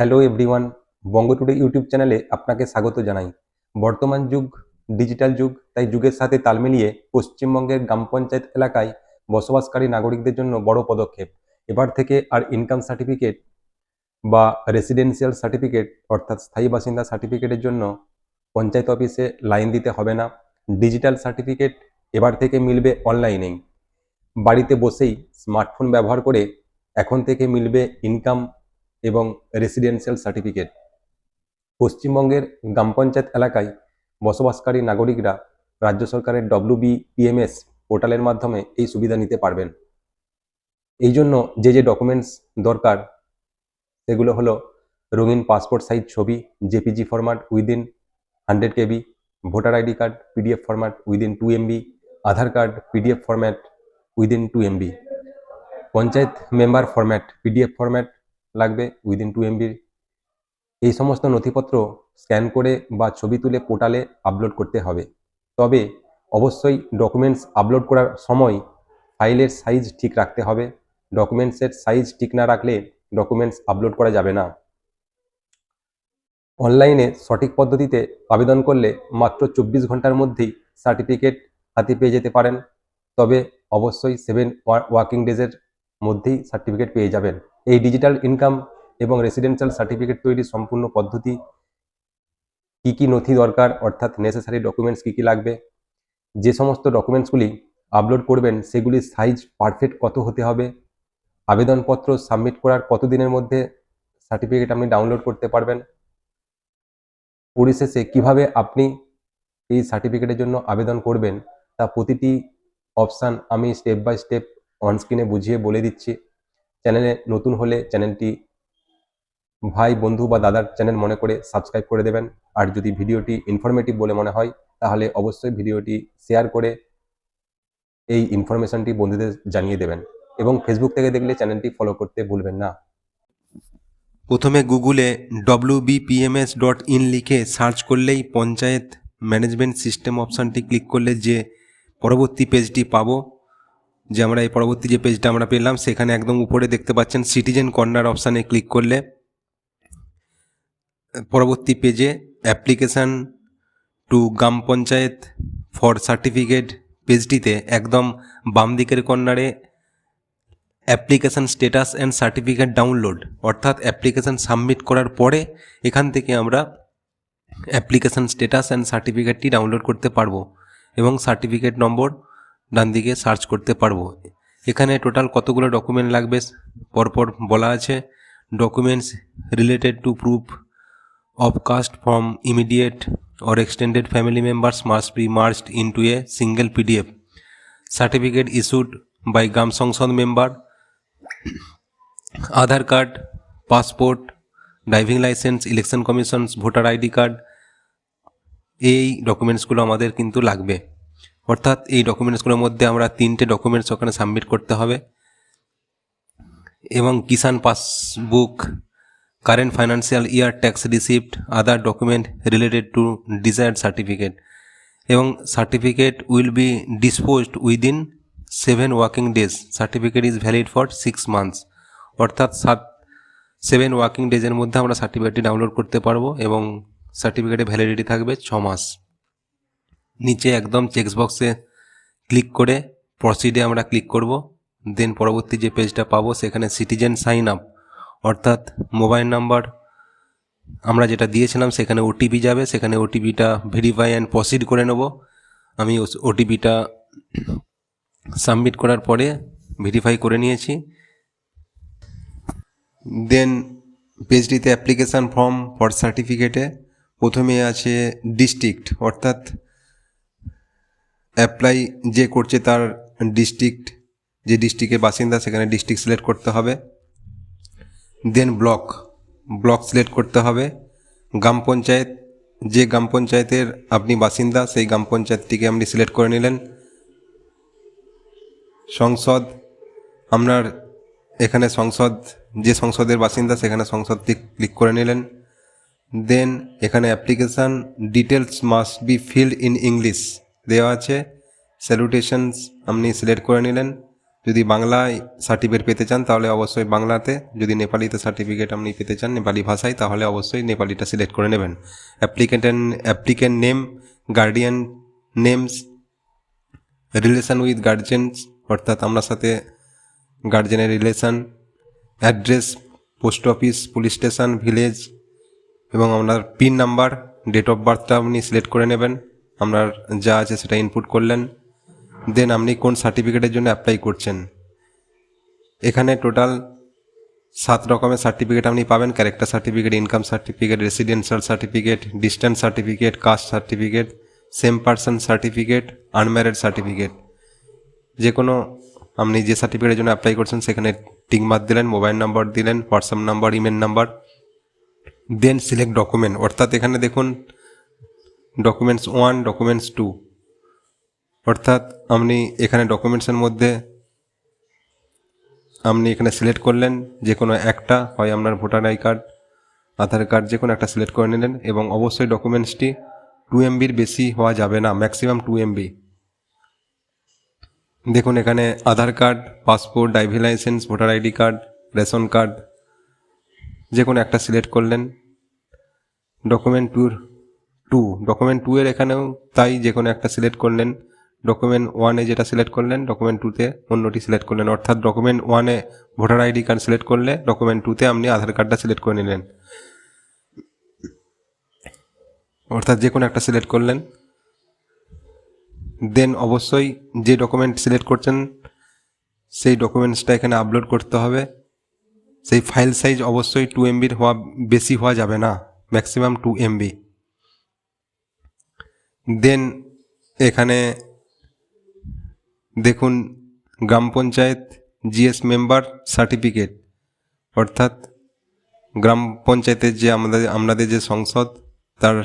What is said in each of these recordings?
Hello everyone Banga today YouTube চ্যানেলে আপনাকে স্বাগত জানাই। বর্তমান যুগ ডিজিটাল যুগ, তাই যুগের সাথে তাল মিলিয়ে পশ্চিমবঙ্গের গ্রাম পঞ্চায়েত এলাকায় বসবাসকারী নাগরিকদের জন্য বড় পদক্ষেপ। এবার থেকে আর ইনকাম সার্টিফিকেট বা রেসিডেন্সিয়াল সার্টিফিকেট অর্থাৎ স্থায়ী বাসিন্দা সার্টিফিকেটের জন্য পঞ্চায়েত অফিসে লাইন দিতে হবে না। ডিজিটাল সার্টিফিকেট এবার থেকে মিলবে অনলাইনেই বাড়িতে বসেই স্মার্টফোন ব্যবহার করে এখন থেকে মিলবে ইনকাম এবং রেসিডেন্সিয়াল সার্টিফিকেট পশ্চিমবঙ্গের গ্রাম পঞ্চায়েত এলাকায় বসবাসকারী নাগরিকরা রাজ্য সরকারের ডব্লিউবি পিএমএস পোর্টালের মাধ্যমে এই সুবিধা নিতে পারবেন। এই জন্য যে যে ডকুমেন্টস দরকার, সেগুলো হলো রঙিন পাসপোর্ট সাইজ ছবি JPG format within hundred KB voter ID card PDF format within two MB Aadhaar card PDF format within two MB panchayat member format PDF format লাগবে উইদিন টু এমবির এই সমস্ত নথিপত্র স্ক্যান করে বা ছবি তুলে পোর্টালে আপলোড করতে হবে। তবে অবশ্যই ডকুমেন্টস আপলোড করার সময় ফাইলের সাইজ ঠিক রাখতে হবে। ডকুমেন্টসের সাইজ ঠিক না রাখলে ডকুমেন্টস আপলোড করা যাবে না। অনলাইনে সঠিক পদ্ধতিতে আবেদন করলে মাত্র চব্বিশ ঘণ্টার মধ্যেই সার্টিফিকেট হাতে পেয়ে যেতে পারেন। তবে অবশ্যই সেভেন ওয়ার্কিং ডেজের মধ্যেই সার্টিফিকেট পেয়ে যাবেন। এই ডিজিটাল ইনকাম এবং রেসিডেন্সিয়াল সার্টিফিকেট তৈরির সম্পূর্ণ পদ্ধতি, কি কি নথি দরকার, অর্থাৎ নেসেসারি ডকুমেন্টস কি কি লাগবে, যে সমস্ত ডকুমেন্টসগুলি আপলোড করবেন সেগুলির সাইজ পারফেক্ট কত হতে হবে, আবেদনপত্র সাবমিট করার কতদিনের মধ্যে সার্টিফিকেট আপনি ডাউনলোড করতে পারবেন, পরিশেষে কীভাবে আপনি এই সার্টিফিকেটের জন্য আবেদন করবেন, তা প্রতিটি অপশান আমি স্টেপ বাই স্টেপ অনস্ক্রিনে বুঝিয়ে বলে দিচ্ছি। চ্যানেলে নতুন হলে চ্যানেলটি ভাই, বন্ধু বা দাদার চ্যানেল মনে করে সাবস্ক্রাইব করে দেবেন। আর যদি ভিডিওটি ইনফরমেটিভ বলে মনে হয়, তাহলে অবশ্যই ভিডিওটি শেয়ার করে এই ইনফরমেশনটি বন্ধুদের জানিয়ে দেবেন। এবং ফেসবুক থেকে দেখলে চ্যানেলটি ফলো করতে ভুলবেন না। প্রথমে গুগলে ডব্লিউবিপিএমএস ডট ইন লিখে সার্চ করলেই পঞ্চায়েত ম্যানেজমেন্ট সিস্টেম অপশানটি ক্লিক করলে যে পরবর্তী পেজটি পাবো। যে আমরা এই পরবর্তী যে পেজটা আমরা পেলাম, সেখানে একদম উপরে দেখতে পাচ্ছেন সিটিজেন কর্নার অপশানে ক্লিক করলে, পরবর্তী পেজে application to gram panchayat for certificate পেজটিতে একদম বাম দিকের কর্নারে application status and certificate download অর্থাৎ অ্যাপ্লিকেশান সাবমিট করার পরে এখান থেকে আমরা অ্যাপ্লিকেশান স্টেটাস অ্যান্ড সার্টিফিকেটটি ডাউনলোড করতে পারব এবং সার্টিফিকেট নম্বর ডান দিকে সার্চ করতে পারব। এখানে টোটাল কতগুলো ডকুমেন্ট লাগবে? পরপর বলা আছে documents related to proof of caste from immediate or extended family members must be merged into a single PDF certificate issued by gram sansad member Aadhaar card passport driving licence election commission voter ID card এই ডকুমেন্টসগুলো আমাদের কিন্তু লাগবে। অর্থাৎ এই ডকুমেন্টসগুলোর মধ্যে আমরা তিনটে ডকুমেন্টস ওখানে সাবমিট করতে হবে। এবং Kisan passbook, current financial year tax receipt, other document related to desired certificate. এবং certificate will be disposed within seven working days. Certificate is valid for six months. অর্থাৎ সাত, সেভেন ওয়ার্কিং ডেজের মধ্যে আমরা সার্টিফিকেটটি download করতে পারব এবং সার্টিফিকেটের ভ্যালিডিটি থাকবে ছ মাস। নিচে একদম চেক্স বক্সে ক্লিক করে প্রসিডে আমরা ক্লিক করব। দেন পরবর্তী যে পেজটা পাবো, সেখানে সিটিজেন সাইন আপ অর্থাৎ মোবাইল নাম্বার আমরা যেটা দিয়েছিলাম, সেখানে ওটিপি যাবে। সেখানে ওটিপিটা ভেরিফাই অ্যান্ড প্রসিড করে নেব। আমি ওটিপিটা সাবমিট করার পরে ভেরিফাই করে নিয়েছি। দেন পেজটিতে অ্যাপ্লিকেশান ফর্ম ফর সার্টিফিকেটে প্রথমে আছে ডিস্ট্রিক্ট অর্থাৎ অ্যাপ্লাই যে করছে তার ডিস্ট্রিক্ট যে ডিস্ট্রিক্টের বাসিন্দা, সেখানে ডিস্ট্রিক্ট সিলেক্ট করতে হবে। দেন ব্লক ব্লক সিলেক্ট করতে হবে। গ্রাম পঞ্চায়েত, যে গ্রাম পঞ্চায়েতের আপনি বাসিন্দা, সেই গ্রাম পঞ্চায়েতটিকে আপনি সিলেক্ট করে নিলেন। সংসদ, আপনার এখানে সংসদ, যে সংসদের বাসিন্দা, সেখানে সংসদটি ক্লিক করে নিলেন। দেন এখানে application details must be filled in English দেওয়া আছে। স্যালুটেশনস আপনি সিলেক্ট করে নিলেন। যদি বাংলায় সার্টিফিকেট পেতে চান, তাহলে অবশ্যই বাংলাতে। যদি নেপালিতে সার্টিফিকেট আপনি পেতে চান, নেপালি ভাষায়, তাহলে অবশ্যই নেপালিটা সিলেক্ট করে নেবেন। Applicant applicant name guardian names relation with guardians অর্থাৎ আপনার সাথে গার্জেনের relation address post office police station village এবং আপনার পিন নাম্বার ডেট অফ বার্থটা আপনি সিলেক্ট করে নেবেন। আপনার যা আছে সেটা ইনপুট করলেন দেন আপনি কোন সার্টিফিকেটের জন্য অ্যাপ্লাই করছেন। এখানে টোটাল সাত রকমের সার্টিফিকেট আপনি পাবেন character certificate income certificate residential certificate distance certificate caste certificate same person certificate unmarried certificate যে কোনো আপনি যে সার্টিফিকেটের জন্য অ্যাপ্লাই করছেন, সেখানে টিক মার্ক দিলেন মোবাইল নাম্বার দিলেন WhatsApp number email number then select document অর্থাৎ এখানে দেখুন ডকুমেন্টস ওয়ান ডকুমেন্টস টু অর্থাৎ আপনি এখানে ডকুমেন্টসের মধ্যে আপনি এখানে সিলেক্ট করলেন, যে কোনো একটা হয় আপনার voter I card, Aadhaar card, যে কোনো একটা সিলেক্ট করে নিলেন এবং অবশ্যই ডকুমেন্টসটি টু এমবির বেশি হওয়া যাবে না ম্যাক্সিমাম টু এমবি দেখুন এখানে Aadhaar card passport driving licence voter ID card ration card যে কোনো একটা সিলেক্ট করলেন। ডকুমেন্ট টুর টু ডকুমেন্ট টু এর এখানেও তাই যে কোনো একটা সিলেক্ট করলেন। ডকুমেন্ট ওয়ানে যেটা সিলেক্ট করলেন ডকুমেন্ট টুতে অন্যটি সিলেক্ট করলেন। অর্থাৎ ডকুমেন্ট ওয়ানে ভোটার আইডি কার্ড সিলেক্ট করলে ডকুমেন্ট টুতে আপনি আধার কার্ডটা সিলেক্ট করে নিলেন। অর্থাৎ যে কোনো একটা সিলেক্ট করলেন। দেন অবশ্যই যে ডকুমেন্ট সিলেক্ট করছেন, সেই ডকুমেন্টসটা এখানে আপলোড করতে হবে। সেই ফাইল সাইজ অবশ্যই টু এমবির হওয়া বেশি হওয়া যাবে না। ম্যাক্সিমাম টু এমবি দেন এখানে দেখুন gram panchayat GS member certificate. অর্থাৎ গ্রাম পঞ্চায়েতের যে আমাদের আপনাদের যে সংসদ, তার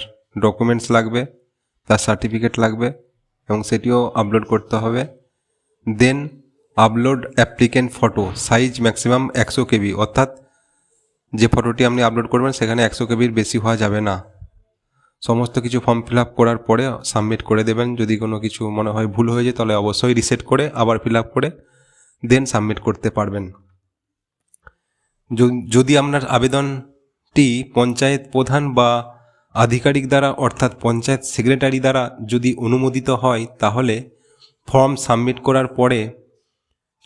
ডকুমেন্টস লাগবে, তার সার্টিফিকেট লাগবে এবং সেটিও আপলোড করতে হবে। Then upload applicant photo size maximum একশো কেবি, অর্থাৎ যে ফটোটি আপনি আপলোড করবেন সেখানে একশো কেবির বেশি হওয়া যাবে না। সমস্ত কিছু ফর্ম ফিল আপ করার পরে সাবমিট করে দেবেন। যদি কোনো কিছু মনে হয় ভুল হয়ে যায়, তাহলে অবশ্যই রিসেট করে আবার ফিল আপ করে দেন সাবমিট করতে পারবেন। যদি আপনার আবেদনটি পঞ্চায়েত প্রধান বা আধিকারিক দ্বারা, অর্থাৎ পঞ্চায়েত সেক্রেটারি দ্বারা যদি অনুমোদিত হয়, তাহলে ফর্ম সাবমিট করার পরে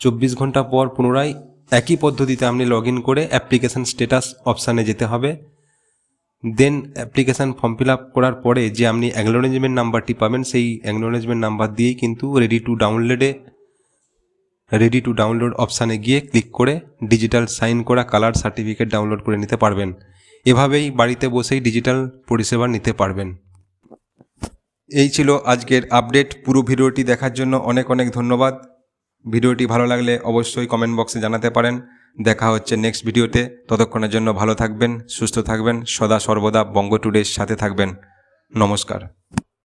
চব্বিশ ঘণ্টা পর পুনরায় একই পদ্ধতিতে আপনি লগ করে অ্যাপ্লিকেশান স্ট্যাটাস অপশানে যেতে হবে। Then application form fill up করার পরে যে আপনি অ্যাকনোলেজমেন্ট নাম্বারটি পাবেন, সেই অ্যাকনোলেজমেন্ট নাম্বার দিয়েই কিন্তু রেডি টু ডাউনলোডে রেডি টু ডাউনলোড অপশানে গিয়ে ক্লিক করে ডিজিটাল সাইন করা কালার সার্টিফিকেট ডাউনলোড করে নিতে পারবেন। এভাবেই বাড়িতে বসেই ডিজিটাল পরিষেবা নিতে পারবেন। এই ছিল আজকের আপডেট পুরো ভিডিওটি দেখার জন্য অনেক অনেক ধন্যবাদ। ভিডিওটি ভালো লাগলে অবশ্যই কমেন্ট বক্সে জানাতে পারেন। দেখা হচ্ছে নেক্সট ভিডিওতে। ততক্ষণের জন্য ভালো থাকবেন, সুস্থ থাকবেন, সদা সর্বদা বঙ্গ টুডের সাথে থাকবেন। নমস্কার।